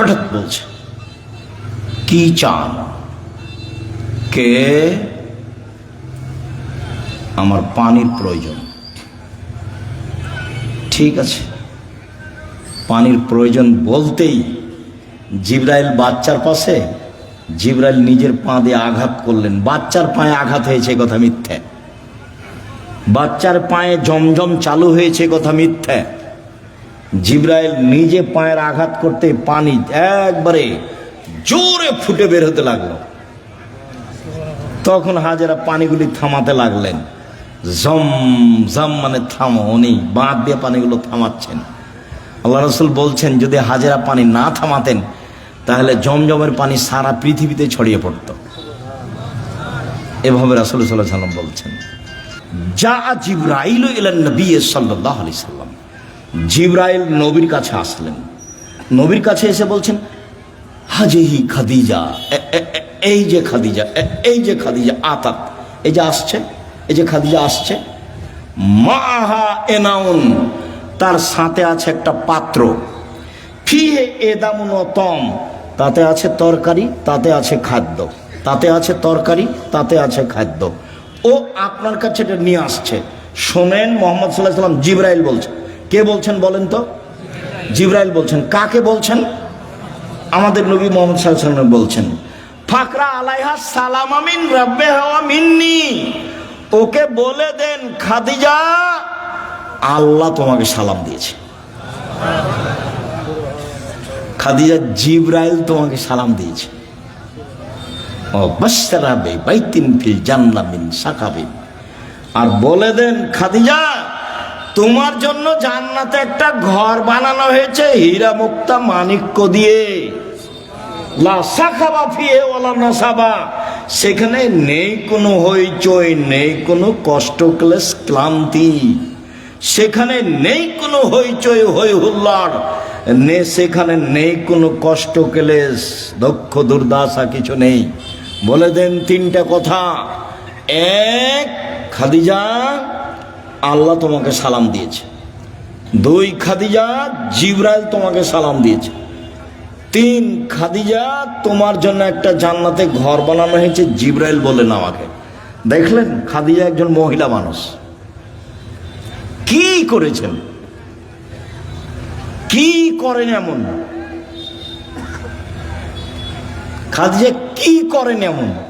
হঠাৎ বলছে, কি চান? কে? আমার পানির প্রয়োজন। ঠিক আছে। পানির প্রয়োজন বলতেই জিব্রাইল বাচ্চার পাশে, জিব্রাইল নিজের পা দিয়ে আঘাত করলেন। বাচ্চার পায়ে আঘাত হয়েছে কথা মিথ্যে। বাচ্চার পায়ে জমজম চালু হয়েছে কথা মিথ্যে। জিব্রাইল নিজে পায়ের আঘাত করতে পানি একবারে জোরে ফুটে বের হতে লাগল। তখন হাজারা পানিগুলি থামাতে লাগলেন। জম জম মানে থামো, উনি বাঁধ দিয়ে পানিগুলো থামাচ্ছেন। আল্লাহ রসুল বলছেন, যদি হাজারা পানি না থামাতেন, তাহলে জমজমের পানি সারা পৃথিবীতে ছড়িয়ে পড়ত। এভাবে রাসুল সাল্লাহ সাল্লাম বলছেন যা জিব্রাইল ইলান নবী সাল্লাহ আলি সাল্লাম জিব্রাইল নবীর কাছে আসলেন। নবীর কাছে এসে বলছেন, হাজেহি খাদিজা এই যে খাদিজা এই যে খাদিজা, আতাত, এই যে আসছে, এই যে খাদিজা আসছে মাহা এনাউন, তার সাথে আছে একটা পাত্র। ফিহে এদামুন তম, তাতে আছে তরকারি, তাতে আছে খাদ্য, তাতে আছে তরকারি, তাতে আছে খাদ্য। ও আপনার কাছে এটা নিয়ে আসছে। শোনেন, মোহাম্মদ সাল্লাহ সাল্লাম জিব্রাইল বলছেন কে বলছেন বলেন তো? জিব্রাইল বলছেন। কাকে বলছেন? আমাদের নবী মোহাম্মদ সাল্লাম বলছেন। ফাকরা আলাইহা সালাম আমিন রাব্বে হাওয়া মিন্নি। ওকে বলে দেন, খাদিজা, আল্লাহ তোমাকে সালাম দিয়েছে। খাদিজা জিব্রাইল তোমাকে সালাম দিয়েছে। ও বাসারাবে বাইতিন ফিল জান্নামিন সাকাবিন। আর বলে দেন, খাদিজা তোমার জন্য জান্নাতে একটা ঘর বানানো হয়েছে হীরা মুক্তা মানিক্য দিয়ে। সেখানে নেই কোনো হইচই, নেই কোনো কষ্ট ক্লেশ ক্লান্তি। সেখানে নেই কোনো হইচই হই হুল্লার নে, সেখানে নেই কোনো কষ্ট ক্লেশ দক্ষ দুর্দশা কিছু নেই। বলে দেন তিনটা কথা। এক, খাদিজা আল্লাহ তোমাকে সালাম দিয়েছে। দুই খাদিজা জিব্রাইল তোমাকে সালাম দিয়েছে। তিন খাদিজা তোমার জন্য একটা জান্নাতে ঘর বানানো হয়েছে, জিব্রাইল বলেন আমাকে। দেখলেন খাদিজা একজন মহিলা মানুষ। কি করেছেন? কি করেন এমন? খাদিজা কি করেন এমন?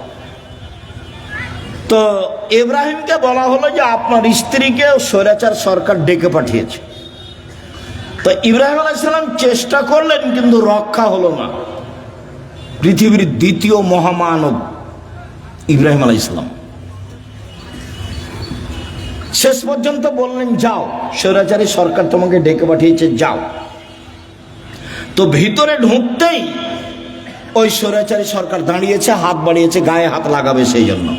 তো ইব্রাহিমকে বলা হলো যে আপনার স্ত্রীকে স্বৈরাচার সরকার ডেকে পাঠিয়েছে। তো ইব্রাহিম আলাইসালাম চেষ্টা করলেন, কিন্তু রক্ষা হলো না। পৃথিবীর দ্বিতীয় মহামানব ইব্রাহিম আলাইসালাম শেষ পর্যন্ত বললেন, যাও, স্বৈরাচারী সরকার তোমাকে ডেকে পাঠিয়েছে, যাও। তো ভিতরে ঢুকতেই ওই স্বৈরাচারী সরকার দাঁড়িয়েছে, হাত বাড়িয়েছে, গায়ে হাত লাগাবে সেই জন্য।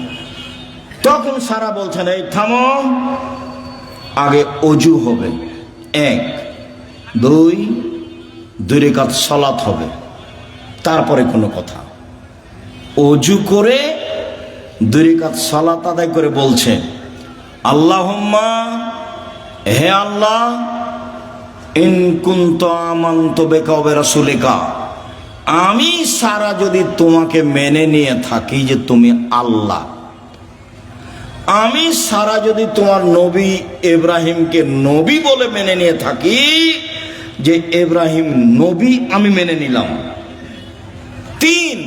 তখন সারা বলছেন, এই থামো, আগে অজু হবে। এক, দুই দুই রেখাত সলাৎ হবে। তারপরে কোনো কথা। অজু করে দুই রেখাত সলাৎ আদায় করে বলছে আল্লাহম্মা, হে আল্লাহ, ইন কুন্ত আমান্ত বেকা রাসুলেকা আমি সারা যদি তোমাকে মেনে নিয়ে থাকি যে তুমি আল্লাহ আমি সারা যদি তোমার নবী এব্রাহিমকে নবী বলে মেনে নিয়ে থাকি, যে এব্রাহিম নবী আমি মেনে নিলাম। তিন,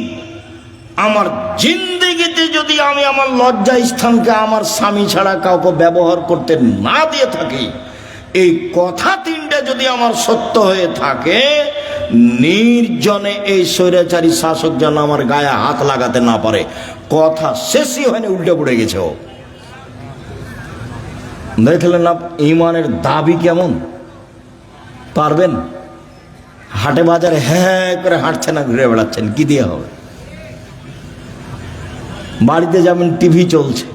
আমার জিন্দিগিতে যদি আমি আমার লজ্জা স্থানকে আমার স্বামী ছাড়া কাউকে ব্যবহার করতে না দিয়ে থাকি, এই কথা তিনটা যদি আমার সত্য হয়ে থাকে, নির্জনে এই স্বৈরাচারী শাসক যেন আমার গায়ে হাত লাগাতে না পারে। কথা শেষই হয়নি উল্টে পড়ে গেছে দেখলেন না ইমানের দাবি কেমন? পারবেন? হাটে বাজারে হ্যাঁ করে হাঁটছেন আর ঘুরে বেড়াচ্ছেন, কি দিয়ে হবে? বাড়িতে যাবেন টিভি চলছে,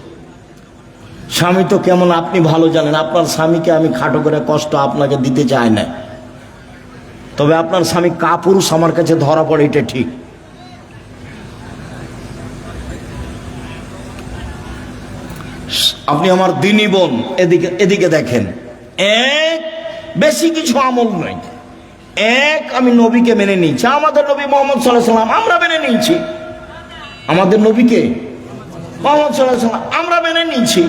স্বামী তো কেমন আপনি ভালো জানেন, আপনার স্বামীকে আমি খাটো করে কষ্ট আপনাকে দিতে চাই না। তবে আপনার স্বামী কাপুরুষ আমার কাছে ধরা পড়ে, এটা ঠিক। আপনি আমার দিনী বোন, এদিকে এদিকে দেখেন। এক, বেশি কিছু আমল নয় এক, আমি নবীকে মেনে নিয়েছি। আমাদের নবী মোহাম্মদ সাল্লাহ সাল্লাম, আমরা মেনে নিয়েছি। আমাদের নবীকে মোহাম্মদ সাল্লাহ সাল্লাম, আমরা মেনে নিয়েছি।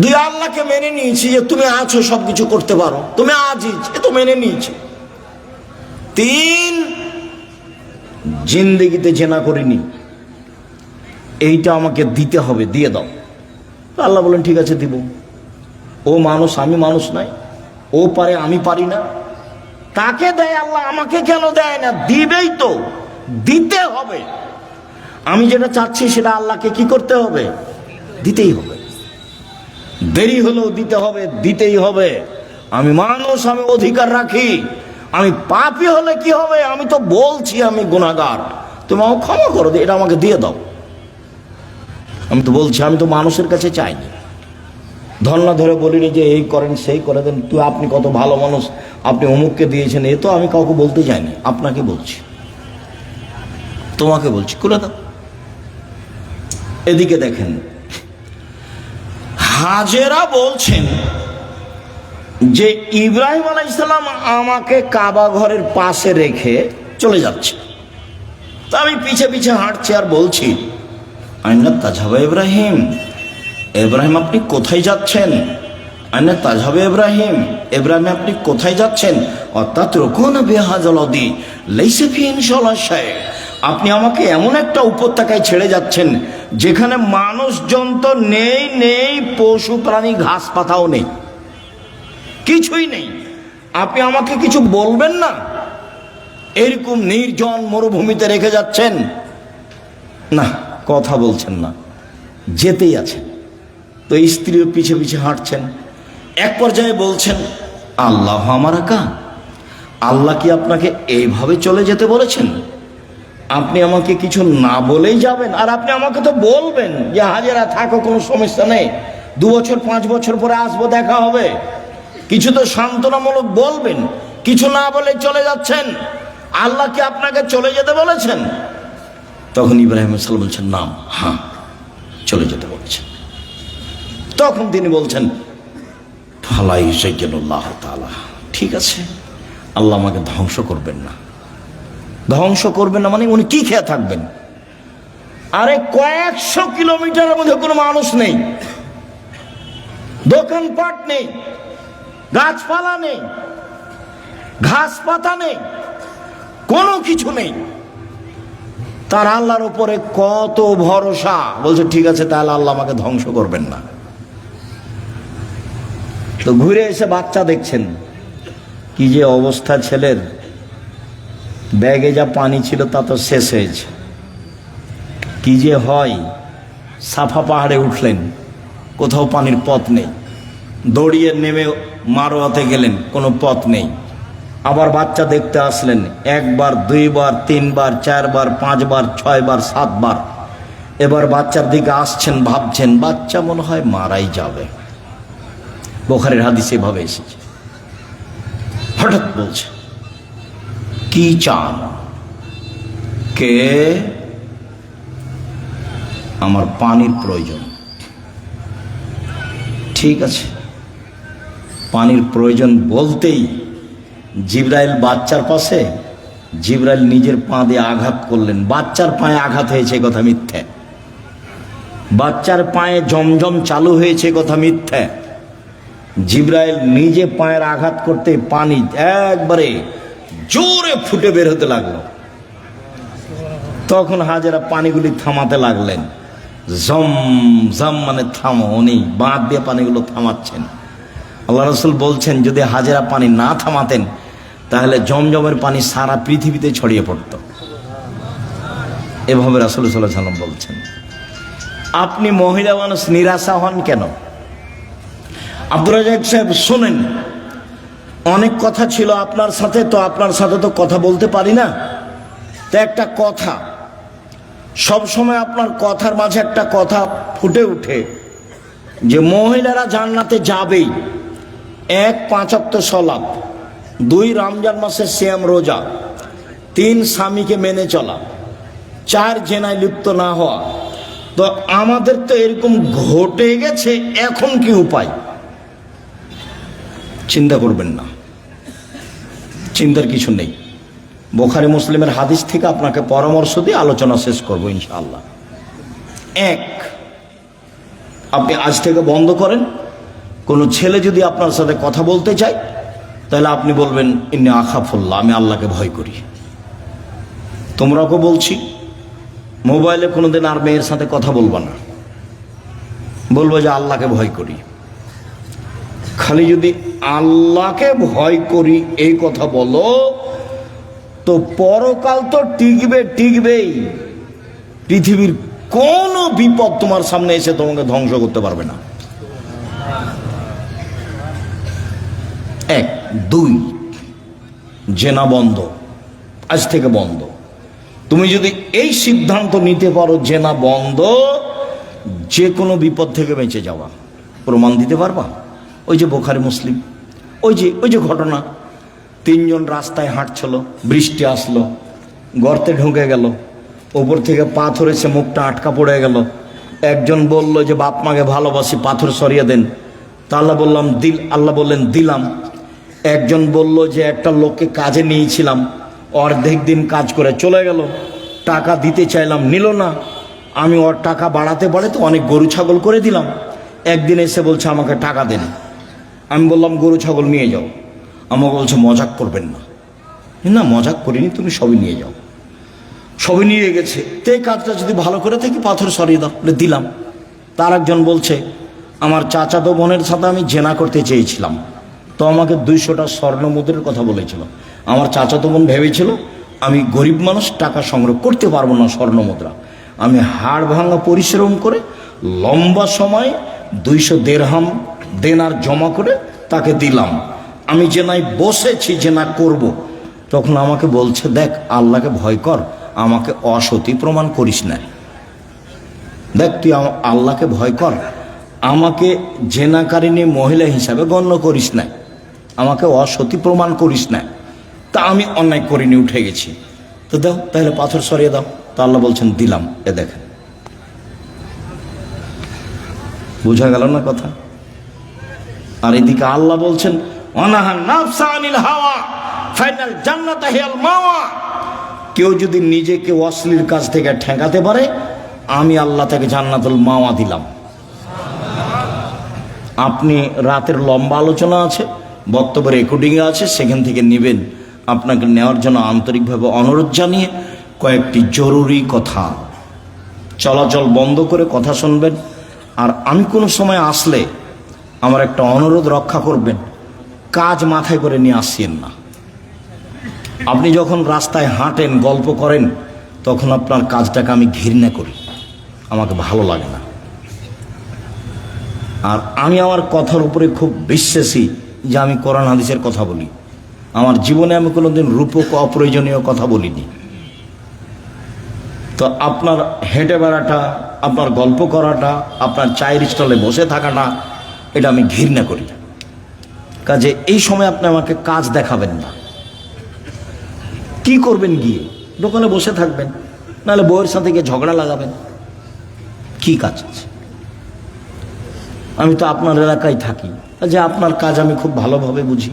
দুই, আল্লাহকে মেনে নিয়েছি যে তুমি আছো সব কিছু করতে পারো। তুমি আজিজ, এ তো মেনে নিয়েছি। তিন, জিন্দেগিতে জেনা করিনি। এইটা আমাকে দিতে হবে, দিয়ে দাও। আল্লাহ বলেন, ঠিক আছে, দিব। ও মানুষ, আমি মানুষ নাই। ও পারে, আমি পারি না। তাকে দেয় আল্লাহ, আমাকে কেন দেয় না? দিবেই তো, দিতে হবে। আমি যেটা চাচ্ছি, সেটা আল্লাহকে কি করতে হবে? দিতেই হবে। দেরি হলেও দিতে হবে, দিতেই হবে। আমি মানুষ, আমি অধিকার রাখি। আমি পাপি হলে কি হবে? আমি তো বলছি, আমি গুণাগার তুমি আমাকে ক্ষমা করো, এটা আমাকে দিয়ে দাও। আমি তো বলছি, আমি তো মানুষের কাছে চাইনি। ধর্না ধরে বলিনি যে এই করেন, সেই করে দেন। তুই আপনি কত ভালো মানুষ, আপনি অমুককে দিয়েছেন, এ তো আমি কাউকে বলতে চাইনি আপনাকে বলছি। তোমাকে বলছি, খুলে দাও। এদিকে দেখেন, হাজেরা বলছেন যে ইব্রাহিম আলাইসাল্লাম আমাকে কাবা ঘরের পাশে রেখে চলে যাচ্ছে। তা আমি পিছে পিছে হাঁটছি আর বলছি আইনা তাজাবা ইব্রাহিম। ইব্রাহিম আপনি কোথায় যাচ্ছেন? আইনা তাজাবে ইব্রাহিম। ইব্রাহিম আপনি কোথায় যাচ্ছেন? অর্থাৎ রকুন বেহাজলদি লেইসে ফিন সলাশায় আপনি আমাকে এমন একটা উপত্যকায় ছেড়ে যাচ্ছেন, যেখানে মানুষজন তো নেই নেই, পশু, প্রাণী, ঘাস, পাতাও নেই। কিছুই নেই। আপনি আমাকে কিছু বলবেন না? এরকম নির্জন মরুভূমিতে রেখে যাচ্ছেন? না। কথা বলছেন না, যেতেই আছেন। তো স্ত্রীও পিছে পিছে হাঁটছেন। এক পর্যায়ে বলছেন, আল্লাহ আমার আকা আল্লাহ কি আপনাকে এইভাবে চলে যেতে বলেছেন? আপনি আমাকে কিছু না বলেই যাবেন, আর আপনি আমাকে তো বলবেন যে, হাজারা, থাকো, কোনো সমস্যা নেই। দু বছর, পাঁচ বছর পরে আসব, দেখা হবে। কিছু তো সান্ত্বনামূলক বলবেন, কিছু না বলে চলে যাচ্ছেন। আল্লাহ কি আপনাকে চলে যেতে বলেছেন? তখন ইব্রাহিম সাল বলছেন, নাম হ্যাঁ চলে যেতে বলেছেন। তখন তিনি বলছেন, ফালাই ঠিক আছে, আল্লাহ আমাকে ধ্বংস করবেন না। ধ্বংস করবেন না মানে উনি কি খেয়ে থাকবেন? আরে কয়েকশো কিলোমিটারের মধ্যে কোনো মানুষ নেই, দোকানপাট নেই, গাছপালা নেই ঘাস পাতা নেই, কোনো কিছু নেই। তার আল্লাহর উপরে কত ভরসা। বলছে, ঠিক আছে, তাহলে আল্লাহ আমাকে ধ্বংস করবেন না। তো ঘুরে এসে বাচ্চা দেখছেন, কি যে অবস্থা ছেলের। ব্যাগে যা পানি ছিল তা তো শেষ হয়েছে। কি যে হয়, সাফা পাহাড়ে উঠলেন, কোথাও পানির পথ নেই। দড়িয়ে নেমে মারোয়াতে গেলেন, কোনো পথ নেই। আবার বাচ্চা দেখতে আসলেন, একবার, দুইবার, তিনবার, চারবার, পাঁচবার, ছয়বার, সাতবার। এবার বাচ্চার দিকে আসছেন, ভাবছেন, বাচ্চা মনে হয় মারাই যাবে। বোখারের হাদিস এভাবে এসেছে। হঠাৎ বলছে, কি চান? কে? আমার পানির প্রয়োজন। ঠিক আছে, পানির প্রয়োজন বলতেই জিব্রাইল বাচ্চার পাশে, জিব্রাইল নিজের পা দিয়ে আঘাত করলেন। বাচ্চার পায়ে আঘাত হয়েছে কথা মিথ্যে। বাচ্চার পায়ে জমজম চালু হয়েছে কথা মিথ্যে। জিব্রাইল নিজে পায়ের আঘাত করতে পানি একবারে জোরে ফুটে বের হতে লাগল। তখন হাজেরা পানিগুলি থামাতে লাগলেন। জম জম মানে থামো, উনি বাঁধ দিয়ে পানিগুলো থামাচ্ছেন। আল্লাহ রসুল বলছেন, যদি হাজেরা পানি না থামাতেন তাহলে জমজমের পানি সারা পৃথিবীতে ছড়িয়ে পড়ত। এভাবে রাসুল সাল্লাহ সাল্লাম বলছেন। আপনি মহিলা মানুষ নিরাশা হন কেন? আব্দুর রাজাক সাহেব, শোনেন, অনেক কথা ছিল আপনার সাথে, তো আপনার সাথে তো কথা বলতে পারি না। তো একটা কথা, সব সময় আপনার কথার মাঝে একটা কথা ফুটে উঠে যে মহিলারা জান্নাতে যাবেই, এক পাঁচাত্ত সলাপ। দুই রমজান মাসের শ্যাম রোজা, তিন স্বামীকে মেনে চলা, চার জেনায় লিপ্ত না হওয়া। তো আমাদের তো এরকম ঘটে গেছে, এখন কি উপায়? চিন্তা করবেন না। চিন্তার কিছু নেই। বোখারি মুসলিমের হাদিস থেকে আপনাকে পরামর্শ দিয়ে আলোচনা শেষ করব ইনশাআল্লাহ। এক, আপনি আজ থেকে বন্ধ করেন। কোনো ছেলে যদি আপনার সাথে কথা বলতে চায় তাহলে আপনি বলবেন, ইন্নি আখাফুল্লাহ, আমি আল্লাহকে ভয় করি। তোমরাকে বলছি, মোবাইলে কোনোদিন আর মেয়ের সাথে কথা বলবা না। বলব যে আল্লাহকে ভয় করি। খালি যদি আল্লাহকে ভয় করি, এই কথা বলো, তো পরকাল তো টিকবে, টিকবেই। পৃথিবীর কোনো বিপদ তোমার সামনে এসে তোমাকে ধ্বংস করতে পারবে না এক দুই, জেনা বন্ধ। আজ থেকে বন্ধ। তুমি যদি এই সিদ্ধান্ত নিতে পারো জেনা বন্ধ যে কোনো বিপদ থেকে বেঁচে যাওয়া। প্রমাণ দিতে পারবা? ওই যে বোখারি মুসলিম, ওই যে ওই যে ঘটনা। তিনজন রাস্তায় হাঁটছিল, বৃষ্টি আসলো, গর্তে ঢুকে গেল। ওপর থেকে পাথর এসে মুখটা আটকা পড়ে গেল। একজন বলল যে, বাপ মাকে ভালোবাসি, পাথর সরিয়ে দেন। তা আল্লাহ বললাম, দিল আল্লাহ বললেন, দিলাম। একজন বলল যে একটা লোককে কাজে নিয়েছিলাম, অর্ধেক দিন কাজ করে চলে গেল। টাকা দিতে চাইলাম, নিল না। আমি ওর টাকা বাড়াতে বাড়াতে অনেক গরু ছাগল করে দিলাম। একদিন এসে বলছে, আমাকে টাকা দেন আমি বললাম, গরু ছাগল নিয়ে যাও। আমাকে বলছে, মজাক করবেন না। না, মজাক করিনি, তুমি সবই নিয়ে যাও। সবই নিয়ে গেছে। তো কাজটা যদি ভালো করে থাকি, পাথর সরিয়ে দাও দিলাম। তার একজন বলছে, আমার চাচাতো বোনের সাথে আমি জেনা করতে চেয়েছিলাম। তো আমাকে দুইশোটা স্বর্ণ মুদ্রের কথা বলেছিল। আমার চাচাতো বোন ভেবেছিল, আমি গরিব মানুষ, টাকা সংগ্রহ করতে পারব না স্বর্ণ মুদ্রা আমি হাড় ভাঙা পরিশ্রম করে লম্বা সময় দুইশো দেড়হাম দেনার জমা করে তাকে দিলাম। আমি যে নাই বসেছি, যে না করব। তখন আমাকে বলছে, দেখ, আল্লাহকে ভয় কর, আমাকে অসতী প্রমাণ করিস না। দেখ, তুই আল্লাহকে ভয় কর, আমাকে জেনাকারিনী মহিলা হিসাবে গণ্য করিস না। আমাকে অসতী প্রমাণ করিস না। তা আমি অন্যায় করিনি, উঠে গেছি। তো দাও, তাহলে পাথর সরিয়ে দাও। তা আল্লাহ বলছেন, দিলাম, এ দেখেন। বোঝা গেল না কথা? আর এদিকে আল্লাহ বলছেন কেউ যদি নিজেকে অশ্লীল কাজ থেকে ঠেকাতে পারে, আমি আল্লাহ তাকে জান্নাতুল মাওয়া দিলাম। আপনি রাতের লম্বা আলোচনা আছে? বক্তব্য রেকর্ডিংয়ে আছে, সেখান থেকে নেবেন। আপনাকে নেওয়ার জন্য আন্তরিকভাবে অনুরোধ জানিয়ে কয়েকটি জরুরি কথা। চলাচল বন্ধ করে কথা শুনবেন, আর আমি কোনো সময় আসলে আমার একটা অনুরোধ রক্ষা করবেন, কাজ মাথায় করে নিয়ে আসিয়েন না। আপনি যখন রাস্তায় হাঁটেন, গল্প করেন, তখন আপনার কাজটাকে আমি ঘৃণা করি। আমাকে ভালো লাগে না। আর আমি আমার কথার উপরে খুব বিশ্বাসী। যে আমি কোরআন হাদিসের কথা বলি। আমার জীবনে আমি কোনোদিন রূপক অপ্রয়োজনীয় কথা বলিনি। তো আপনার হেঁটে বেড়াটা, আপনার গল্প করাটা, আপনার চায়ের স্টলে বসে থাকাটা, এটা আমি ঘৃণা করি। কাজে এই সময় আপনি আমাকে কাজ দেখাবেন না। কি করবেন গিয়ে? দোকানে বসে থাকবেন, নাহলে বউয়ের সাথে গিয়ে ঝগড়া লাগাবেন। কি কাজ আছে? আমি তো আপনার এলাকায় থাকি। যে আপনার কাজ আমি খুব ভালোভাবে বুঝি।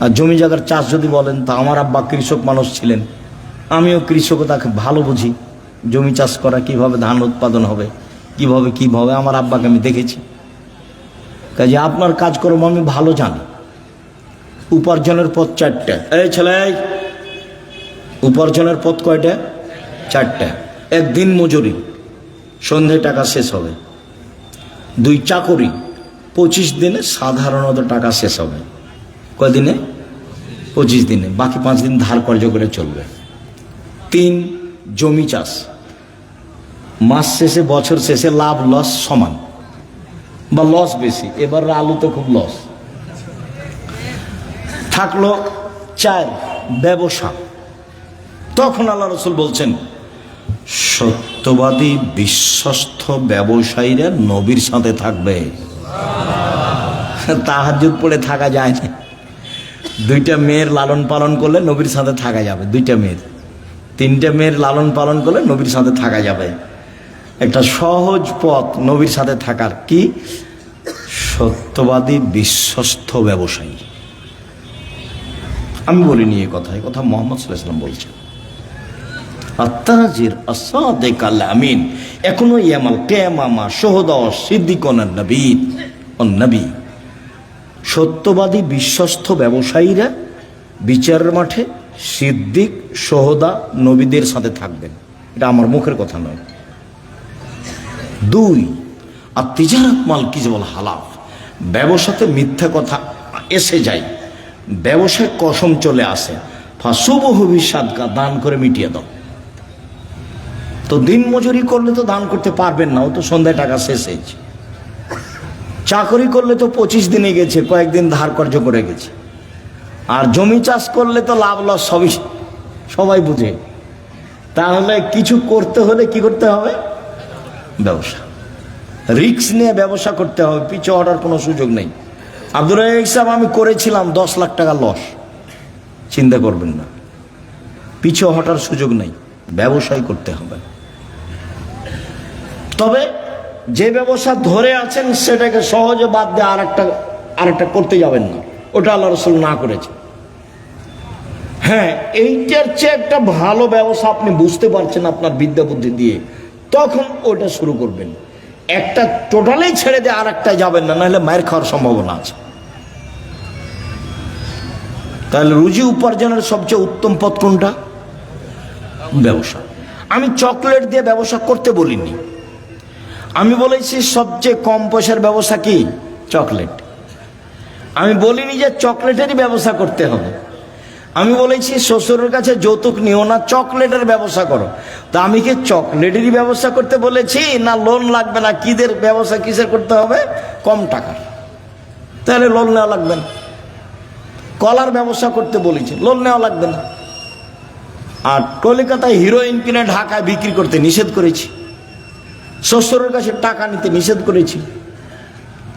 আর জমি জায়গার চাষ যদি বলেন, তা আমার আব্বা কৃষক মানুষ ছিলেন। আমিও কৃষকতাকে ভালো বুঝি। জমি চাষ করা, কীভাবে ধান উৎপাদন হবে, কীভাবে কীভাবে আমার আব্বাকে আমি দেখেছি। কাজে আপনার কাজকর্ম আমি ভালো জানি। উপার্জনের পথ চারটে। এই ছেলে উপার্জনের পথ কয়টা? চারটা। একদিন মজুরি, সন্ধে টাকা শেষ হবে। দুই চাকরি পঁচিশ দিনে সাধারণত টাকা শেষ হবে। কদিনে পঁচিশ দিনে। বাকি পাঁচ দিন ধার কর্য করে চলবে। তিন, জমি চাষ। মাস শেষে, বছর শেষে লাভ, লস সমান। বা লস বেশি। এবার আলু তো খুব লস। থাকল চার, ব্যবসা। তখন আল্লাহ রসুল বলছেন, সত্যবাদী, বিশ্বস্ত ব্যবসায়ীরা নবীর সাথে থাকবে। তাহাজুদ পড়ে থাকা যায় না দুইটা মেয়ের লালন পালন করলে নবীর সাথে থাকা যাবে, দুইটা মেয়ের। তিনটা মেয়ের লালন পালন করলে নবীর সাথে থাকা যাবে। একটা সহজ পথ নবীর সাথে থাকার কি? সত্যবাদী, বিশ্বস্ত ব্যবসায়ী। আমি বলিনি এ কথা এ কথা মোহাম্মদ সাল্লাহ সাল্লাম বলছেন। আত্মাজির আসাদেক আল আমিন। এখনও ইয়ামাল কেমামা সোহদ সিদ্দিকন নবী সত্যবাদী বিশ্বস্ত ব্যবসায়ীরা বিচারের মাঠে সিদ্দিক সোহদা নবীদের সাথে থাকবেন। এটা আমার মুখের কথা নয়। দুই আর তিজারাত মাল কি বল হালাফ ব্যবসাতে মিথ্যা কথা এসে যায়। ব্যবসায় কসম চলে আসে। ফাঁসুবহু সাদকা দান করে মিটিয়ে দাও। তো দিন মজুরি করলে তো দান করতে পারবেন না, ও তো সন্ধ্যায় টাকা শেষ হয়েছে। চাকরি করলে তো পঁচিশ দিনে গেছে, কয়েকদিন ধার কার্য করে গেছে। আর জমি চাষ করলে তো লাভ লস সবই সবাই বুঝে। তাহলে কিছু করতে হলে কি করতে হবে? ব্যবসা। রিক্স নিয়ে ব্যবসা করতে হবে, পিছু হটার কোনো সুযোগ নেই। আব্দুল সাহেব, আমি করেছিলাম দশ লাখ টাকা লস। চিন্তা করবেন না। পিছু হটার সুযোগ নেই, ব্যবসায় করতে হবে। তবে যে ব্যবসা ধরে আছেন সেটাকে সহজে বাদ দিয়ে আর একটা আর একটা করতে যাবেন না। ওটা আল্লাহ রসুল না করেছে হ্যাঁ এইটার চেয়ে একটা ভালো ব্যবসা আপনি বুঝতে পারছেন আপনার বিদ্যা বুদ্ধি দিয়ে। তখন ওটা শুরু করবেন। একটা টোটালি ছেড়ে দিয়ে আর একটা যাবেন না, নাহলে মায়ের খাওয়ার সম্ভাবনা আছে। তাহলে রুজি উপার্জনের সবচেয়ে উত্তম পথ কোনটা? ব্যবসা। আমি চকলেট দিয়ে ব্যবসা করতে বলিনি। আমি বলেছি সবচেয়ে কম পয়সার ব্যবসা কি? চকলেট। আমি বলিনি যে চকলেটেরই ব্যবসা করতে হবে। আমি বলেছি শ্বশুরের কাছে যৌতুক নিও না, চকলেটের ব্যবসা করো। তা আমি কি চকলেটেরই ব্যবসা করতে বলেছি? না লোন লাগবে না? কিদের ব্যবসা কিসের করতে হবে? কম টাকার তাহলে লোন নেওয়া লাগবে না। কলার ব্যবসা করতে বলেছি লোন নেওয়া লাগবে না। আর কলিকাতায় হিরোইন কিনে ঢাকায় বিক্রি করতে নিষেধ করেছি। শ্বশুরের কাছে টাকা নিতে নিষেধ করেছি।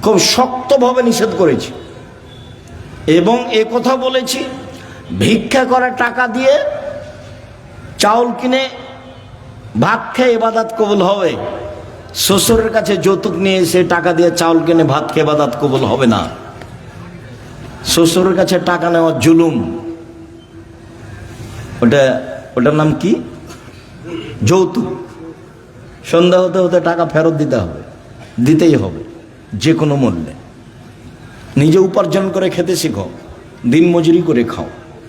খুব শক্তভাবে নিষেধ করেছি। এবং এ কথা বলেছি, ভিক্ষা করা টাকা দিয়ে চাউল কিনে ভাত খেয়ে এবাদাত কবুল হবে। শ্বশুরের কাছে যৌতুক নিয়ে এসে টাকা দিয়ে চাউল কিনে ভাত খেয়ে এবাদাত কবুল হবে না। শ্বশুরের কাছে টাকা নেওয়া জুলুম। ওটা ওটার নাম কি? যৌতুক। সন্ধ্যা হতে হতে টাকা ফেরত দিতে হবে, দিতেই হবে যে কোনো মূল্যে। নিজে উপার্জন করে খেতে শিখো, দিন মজুরি করে খাও,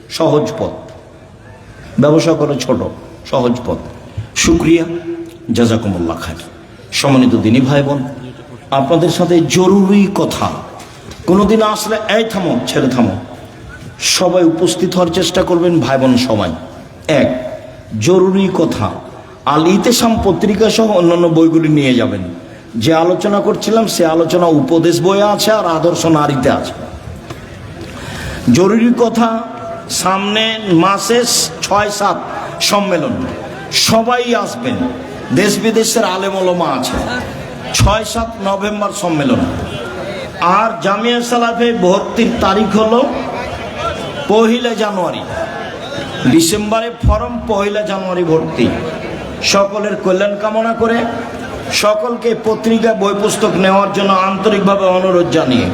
সহজ পথ। ব্যবসা করো ছোট, সহজ পথ। শুক্রিয়া, জাজাকুমুল্লাহ খান সম্মানিত দিনী ভাই বোন আপনাদের সাথে জরুরি কথা। কোনোদিন আসলে এই থামো, ছেড়ে থামো। সবাই উপস্থিত হওয়ার চেষ্টা করবেন ভাই বোন সবাই। এক, জরুরি কথা। আল ইতেসাম পত্রিকা সহ অন্যান্য বইগুলি নিয়ে যাবেন। যে আলোচনা করছিলাম, সে আলোচনা উপদেশ বইয়ে আছে আর আদর্শ নারীতে আছে। জরুরি কথা, সামনে মাসে ছয় সাত সম্মেলন। সবাই আসবেন। দেশ বিদেশের আলেমলমা আছে। ছয় সাত নভেম্বর সম্মেলন। আর জামিয়া সালাফে ভর্তির তারিখ হলো পহিলা জানুয়ারি। ডিসেম্বরে ফরম পহিলা জানুয়ারি ভর্তি। সকলের কল্যাণ কামনা করে সকলকে পত্রিকা বই পুস্তক নেওয়ার জন্য আন্তরিকভাবে অনুরোধ জানিয়ে